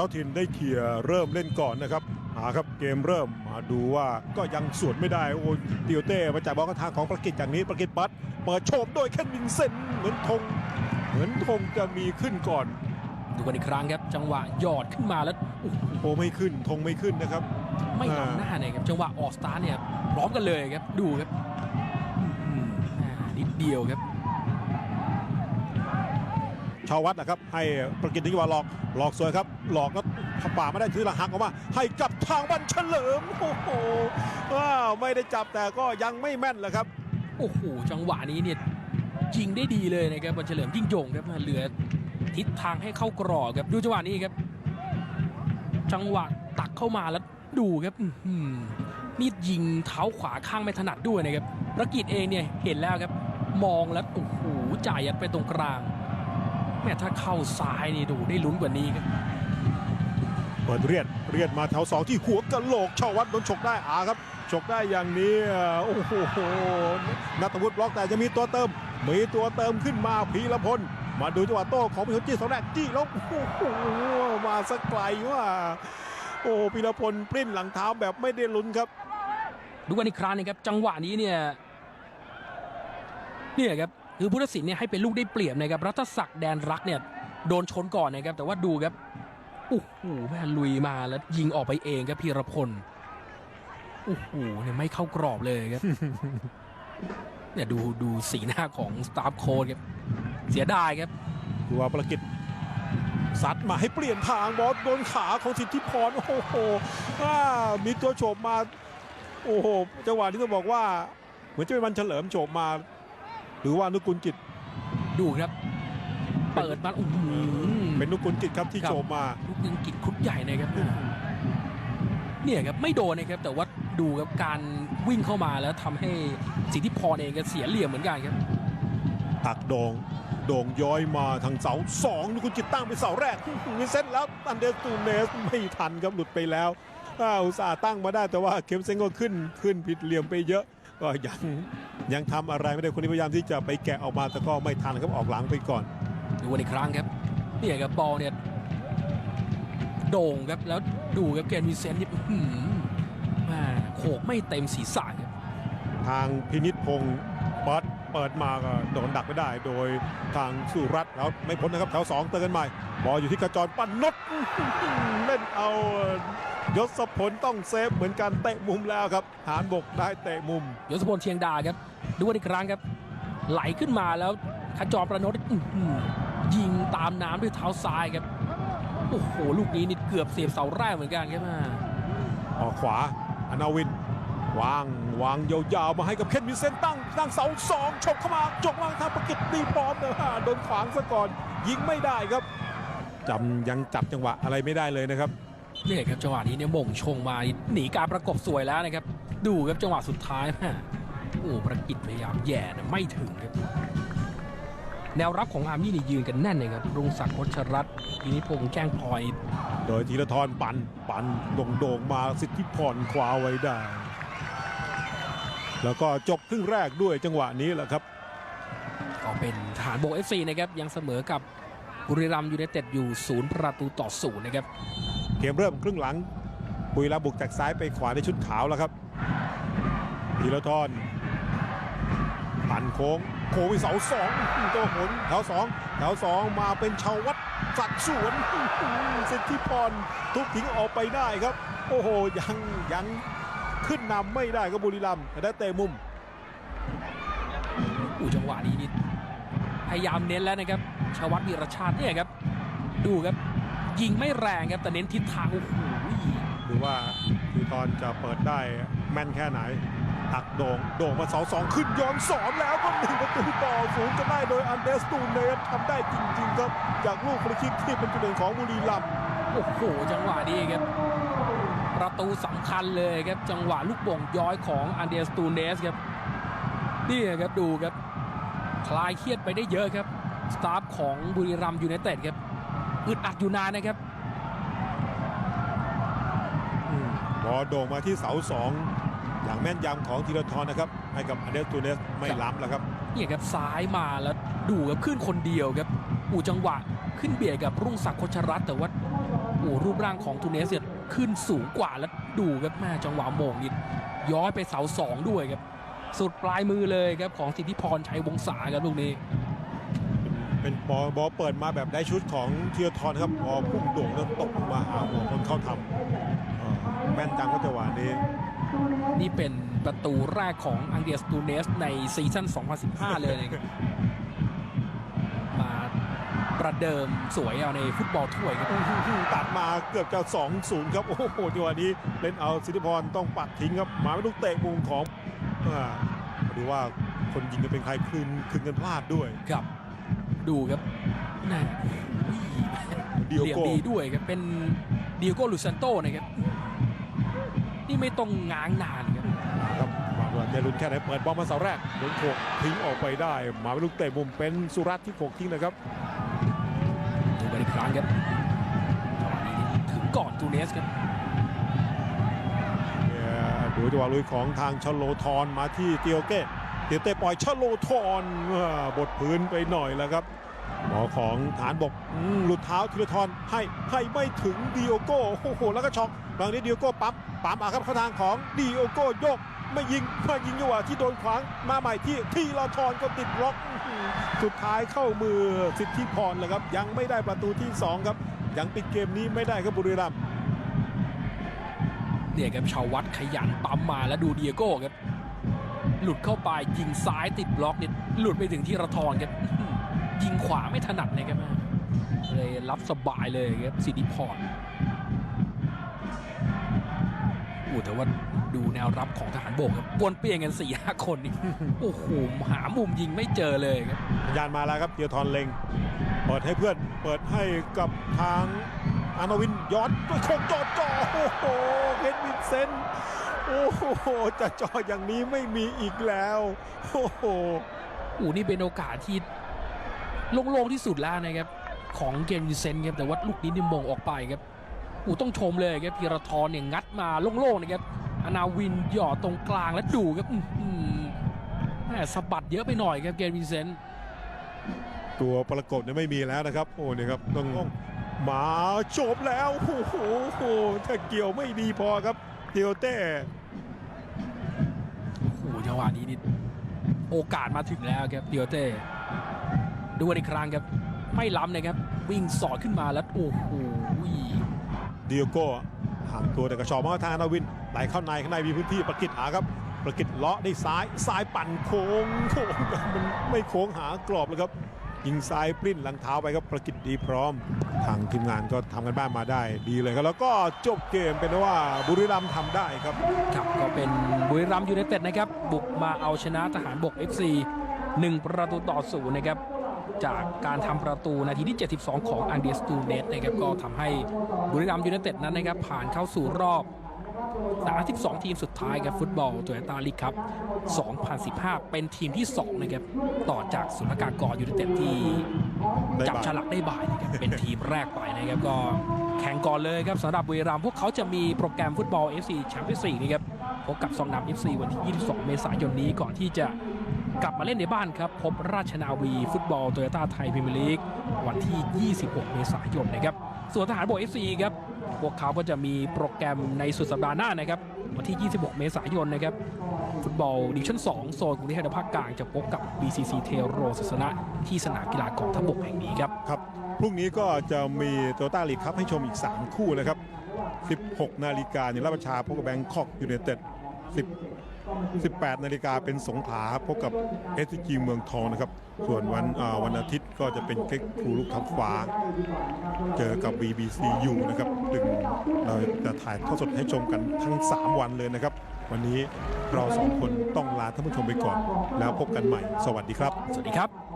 จ้าถิ่นได้เคลียร์เริ่มเล่นก่อนนะครับหาครับเกมเริ่มมาดูว่าก็ยังสวนไม่ได้โอ้ติโอเต้มาจากบอลกระทางของประกิจอย่างนี้ประกิจปัดเปิดโฉบโดยแค่วินเซนต์เหมือนธงเหมือนธงจะมีขึ้นก่อน ดูกันอีกครั้งครับ จังหวะหยอดขึ้นมาแล้วโอ้โหโอ้ไม่ขึ้นธงไม่ขึ้นนะครับ ไม่อ่าล้ำหน้าเนี่ยครับจังหวะออกสตาร์ทเนี่ยพร้อมกันเลยครับดูครับอื้อหืออ่านิดเดียวครับ ชาววัดนะครับให้ประกิตนิวาหลอกหลอกสวยครับ หลอกก็ป่าไม่ได้ถือหลังหักออกมาให้กับทางวันเฉลิมโอ้โหว้าวไม่ได้จับแต่ก็ยังไม่แม่นเลยครับโอ้โหจังหวะนี้เนี่ยยิงได้ดีเลยนะครับบอลเฉลิมยิ่งยงครับเหลือทิศทางให้เข้ากรอบครับดูจังหวะนี้ครับ จังหวะตักเข้ามาแล้วดูครับนี่ยิงเท้าขวาข้างไม่ถนัดด้วยนะครับประกิตเองเนี่ยเห็นแล้วครับ มองแล้วโอ้โหจ่ายยัดไปตรงกลาง แม่ถ้าเข้าซ้ายนี่ดูได้ลุ้นกว่านี้ครับเปิดเรียดเรียดมาแถวสองที่หัวกะโหลกชาววัดโดนฉกได้อาครับฉกได้อย่างนี้โอ้โหนัตวุฒิบล็อกแต่จะมีตัวเติม มีตัวเติมขึ้นมาพีรพลมาดูจังหวะโต้ของพิชจี้สองแรกจี้แล้วโอ้โหมาสักไกลว่า โอ้พีรพลปริ้นหลังเท้าแบบไม่ได้ลุ้นครับ ดูกันอีกครั้งหนึงครับจังหวะนี้เนี่ยเนี่ยครับ คือผู้ตัดสินเนี่ยให้เป็นลูกได้เปรียบนะครับรัตศักดิ์แดนรักเนี่ยโดนชนก่อนนะครับแต่ว่าดูครับโอ้โหแม่ลุยมาแล้วยิงออกไปเองครับพีรพลโอ้โหเนี่ยไม่เข้ากรอบเลยครับเนี่ยดูดูสีหน้าของสตาฟโค้ดครับเสียดายครับตัวประกิตซัดมาให้เปลี่ยนทางบอลโดนขาของสิทธิพรโอ้โหอ่ามีตัวโฉบมา โอ้โหจังหวะนี้ต้องบอกว่า เหมือนจะเป็นมันเฉลิมโฉบมา หรือว่านุกุลจิตดูครับ เปิดมาโอ้โหเป็นนุกุลจิตครับที่ครับโฉบมาลูกยิงกิดครุดใหญ่นะครับเนี่ยครับไม่โดนนะครับแต่ว่าดูครับการวิ่งเข้ามาแล้วทำให้สิทธิพรเองก็เสียเหลี่ยมเหมือนกันครับตักโดงโด่งย้อยมาทางเสาสองนุกุลจิตตั้งเป็นเสาแรกมีเส้นแล้วอันเดอร์ตูเนสไม่ทันครับหลุดไปแล้วอ้าวอุตส่าห์ตั้งมาได้แต่ว่าเคมเซงก็ขึ้นขึ้นผิดเหลี่ยมไปเยอะ ก็ยังยังทำอะไรไม่ได้คนนี้พยายามที่จะไปแกะออกมาแต่ก็ไม่ทันครับออกหลังไปก่อนดูกันอีกครั้งครับเนี่ยครับบอลเนี่ยโด่งครับแล้วดูครับเกนวิเซนต์นี่อื้อหือแม่โขกไม่เต็มศีรษะครับทางพินิษพงศ์เปิดเปิดมาก็โดนดักไม่ได้ โดยทางสุรัตน์แล้วไม่พ้นนะครับแถวสองเตือนกันใหม่บอลอยู่ที่กระจรปั้นนดอื้อหือเล่นเอา ยศพลต้องเซฟเหมือนกันเตะมุมแล้วครับ หานบกได้เตะมุม ยศพลเชียงดาครับ ดูกันอีกครั้งครับ ไหลขึ้นมาแล้วขจรประนดอื้อหือยิงตามน้ำด้วยเท้าซ้ายครับ โอ้โห ลูกนี้นี่เกือบเสียบเสาแรกเหมือนกันครับอ่าออกขวาอนาวินวางวางยาวๆมาให้กับเคนมิเซนตั้งตั้งเสาสองฉกเข้ามาจกวางทางประกิตตีพร้อมแต่ว่าโดนขวางซะก่อน ยิงไม่ได้ครับจำยังจับจังหวะอะไรไม่ได้เลยนะครับ เนี่ยครับจังหวะนี้เนี่ยหม่งชงมาหนีการประกบสวยแล้วนะครับ ดูครับจังหวะสุดท้ายแม่โอ้ประกิตพยายามแย่นะไม่ถึงครับแนวรับของอาร์มี่นี่ยืนกันแน่นเลยครับรุ่งศักดิ์โคชรัตน์พินิพงษ์แจ้งพลอย โดยธีรทรปันปันโด่งๆมาสิทธิพรคว้าไว้ได้ แล้วก็จบครึ่งแรกด้วยจังหวะนี้แหละครับก็เป็นฐานโบกเอฟซีนะครับยังเสมอกับบุรีรัมย์ยูไนเต็ดอยู่ศูนย์ประตูต่อศูนย์นะครับ เกมเริ่มครึ่งหลังบุรีรัมย์บุกจากซ้ายไปขวาในชุดขาวแล้วครับธีรทรปั่นโค้งโค้งไปเสาสองตัวหนแถวสองแถวสองมาเป็นชาววัดสัดสวนสิทธิพรทุกทิ้งออกไปได้ครับ โอ้โหยังยังขึ้นนำไม่ได้ครับบุรีรัมย์แต่ได้เตะมุมอู้จังหวะนี้นี่พยายามเน้นแล้วนะครับชาวัตวีรชาติเนี่ยครับ ดูครับ ยิงไม่แรงครับแต่เน้นทิศทางโอ้โหดูว่าธีรทรจะเปิดได้แม่นแค่ไหน ตักโด่งโด่งมาเสาสองขึ้นย้อนสอนแล้วก็หนึ่งประตูต่อศูนย์จะได้โดยอันเดสตูเนสทำได้จริง ๆ ครับ จากลูกฟรีคิกที่เป็นจุดเด่นของบุรีรัมย์โอ้โห จังหวะนี้ครับ ประตูสำคัญเลยครับ จังหวะลูกโป่งย้อยของอันเดสตูเนสครับนี่ครับดูครับ คลายเครียดไปได้เยอะครับ สตาฟของบุรีรัมย์ยูไนเต็ดครับ อึดอัดอยู่นานนะครับบอลโด่งมาที่เสาสองอย่างแม่นยำของธีรทรนะครับ ให้กับอันเดสตูเนสไม่ล้ำแล้วครับเนี่ยครับซ้ายมาแล้วดูครับขึ้นคนเดียวครับอูจังหวะขึ้นเบียดกับรุ่งศักดิ์โคชรัตน์แต่ว่าโอ้อ้รูปร่างของตูเนสเนี่ยขึ้นสูงกว่าแล้วดูครับแม่จังหวะโมงนี่ย้อยไปเสาสองด้วยครับสุดปลายมือเลยครับของสิทธิพรชัยวงศาครับลูกนี้ เป็นบอลบอลเปิดมาแบบได้ชุดของเทียทรครับพอพุ่งโด่งแล้วตกลงมาหาหัวคนเข้าทำเออแม่นจังก็จังหวะนี้ นี่เป็นประตูแรกของอังเดรียสตูเนสในซีซั่น 2015 เลยนะครับมาประเดิมสวยเอาในฟุตบอลถ้วยครับตัดมาเกือบจะ2-0ครับ โอ้โหจังหวะนี้เล่นเอาสิทธิพรต้องปัดทิ้งครับหมาไม่ลูกเตะมุมของอ่ามาดูว่าคนยิงจะเป็นใครคืนคืนกันพลาดด้วยครับ ดูครับแน่เดียวเหลี่ยมโก้ดีด้วยครับ เป็นเดียโก้ลูซันโตนะครับ นี่ไม่ต้องง้างนานครับครับมาว่าจะลุ้นแค่ไหนเปิดบอลมาเสาแรกโดนโขกทิ้งออกไปได้หมาไม่ลูกเตะมุมเป็นสุรัตน์ที่โขกทิ้งนะครับดูกันอีกครั้งครับจังหวะนี้ถึงก่อนตูเนสครับเนี่ยดูจังหวะลุยของทางชโลทรมาที่เตียวเก้ เตียเต้ปล่อยชโลทอ่าบดพื้นไปหน่อยแล้วครับหมอของฐานบกอืมหลุดเท้าธีรทรให้ให้ไม่ถึงดิโอโก้โอ้โหแล้วก็ช็อกบางนี้ดิโอโก้ปั๊มปั๊มมาครับเข้าทางของดิโอโก้โยกไม่ยิงไม่ยิงจังหวะที่โดนขวางมาใหม่ที่ทีรทรก็ติดล็อกสุดท้ายเข้ามือสิทธิพรเลยครับ ยังไม่ได้ประตูที่สองครับ ยังปิดเกมนี้ไม่ได้ครับบุรีรัมย์เนี่ยครับชาววัดขยันปั๊มมาแล้วดูเดียโก้ครับ หลุดเข้าไปยิงซ้ายติดบล็อกเนี่ยหลุดไปถึงที่ระทรครับยิงขวาไม่ถนัดเลยครับเลยรับสบายเลยครับสิทธิพรโอ้แต่ว่าดูแนวรับของทหารโบกครับปวนเปี้ยนกันสี่ห้าคนนี่โอ้โหหามุมยิงไม่เจอเลยครับสัญญาณมาแล้วครับเตียทรเล็ง เปิดให้เพื่อนเปิดให้กับทางอานวินย้อนด้วยโคงจอดจอโอ้โหเพนวินเซน โอ้โหจะจออย่างนี้ไม่มีอีกแล้วโอ้โหโอ้นี่เป็นโอกาสที่โล่งๆที่สุดแล้วนะครับ ของเกมวินเซนต์ครับแต่ว่าลูกนี้นี่มงออกไปครับโอ้ต้องชมเลยครับพีรทรเนี่ยงัดมาโล่งๆนะครับอนาวินหยอดตรงกลางแล้วดูครับอื้อหือแม่สะบัดเยอะไปหน่อยครับเกมวินเซนต์ตัวประกบเนี่ยไม่มีแล้วนะครับ โอ้เนี่ยครับต้องมาจบแล้วโอ้โหโอ้โหถ้าเกี่ยวไม่ดีพอครับเตียวเต้โอ้จั งหวะนี้นี่โอกาสมาถึงแล้วครับเดียวเต้ดูกันอีกครั้งครับ ไม่ล้ำนะครับ วิ่งสอดขึ้นมาแล้วโอ้โหดิโอโก้ห่างตัวแต่กระชอบมาทางนาวินไหลเข้าในข้างในมีพื้นที่ประกิดหาครับ ประกิดเลาะได้ซ้ายซ้ายปั่นโค้งโค้งมันไม่โค้งหากรอบเลยครับ ยิงซ้ายปลิ้นหลังเท้าไปครับประกิดดีพร้อม ทางทีมงานก็ทำกันบ้านมาได้ดีเลยครับ แล้วก็จบเกมเป็นว่าบุรีรัมย์ทำได้ครับครับก็เป็นบุรีรัมย์ยูไนเต็ดนะครับ บุกมาเอาชนะทหารบก FC 1 ประตูต่อศูนย์นะครับจากการทำประตูนาทีที่ 72 ของอังเดียสตูเนสนะครับก็ทำให้บุรีรัมย์ยูไนเต็ดนั้นนะครับผ่านเข้าสู่รอบ 32 ทีมสุดท้ายครับฟุตบอลโตโยต้าลีกครับ 2015 เป็นทีมที่ 2 นะครับ ต่อจากสุนทรกากรยูไนเต็ดที่ได้จับบ่ายฉลากได้บ่ายนะครับเป็นทีมแรกไปนะครับก็แข่งก่อนเลยครับสำหรับบุรีรัมย์พวกเขาจะมีโปรแกรมฟุตบอล FC แชมเปี้ยนส์ลีกนะครับพบกับซองนำ FC วันที่ 22 เมษายนนี้ก่อนที่จะกลับมาเล่นในบ้านครับ พบราชนาวีฟุตบอลโตโยต้าไทยพรีเมียร์ลีกวันที่ 26 เมษายนนะครับส่วนทหารบก FC ครับ พวกเขาก็จะมีโปรแกรมในสุดสัปดาห์หน้านะครับวันที่ 26 เมษายนนะครับฟุตบอลดิวิชั่น 2 โซนกรุงเทพและภาคกลางจะพบกับ BCC เทโรศาสนะที่สนามกีฬากองทัพบกแห่งนี้ครับครับพรุ่งนี้ก็จะมีโตต้าลีกครับให้ชมอีก 3 คู่นะครับ 16 นาฬิกาเนี่ยรับประชาพบกับแบงคอกยูเนเต็ด10 18 นาฬิกาเป็นสงขลาพบกับเอสจีเมืองทองนะครับ ส่วนวันอาวันอาทิตย์ก็จะเป็นเก็กทูลูกทับฟ้า เจอกับ BBCU นะครับถึงเราจะถ่ายทอดสดให้ชมกันทั้ง 3 วันเลยนะครับ วันนี้เราสองคนต้องลาท่านผู้ชมไปก่อน แล้วพบกันใหม่ สวัสดีครับ สวัสดีครับ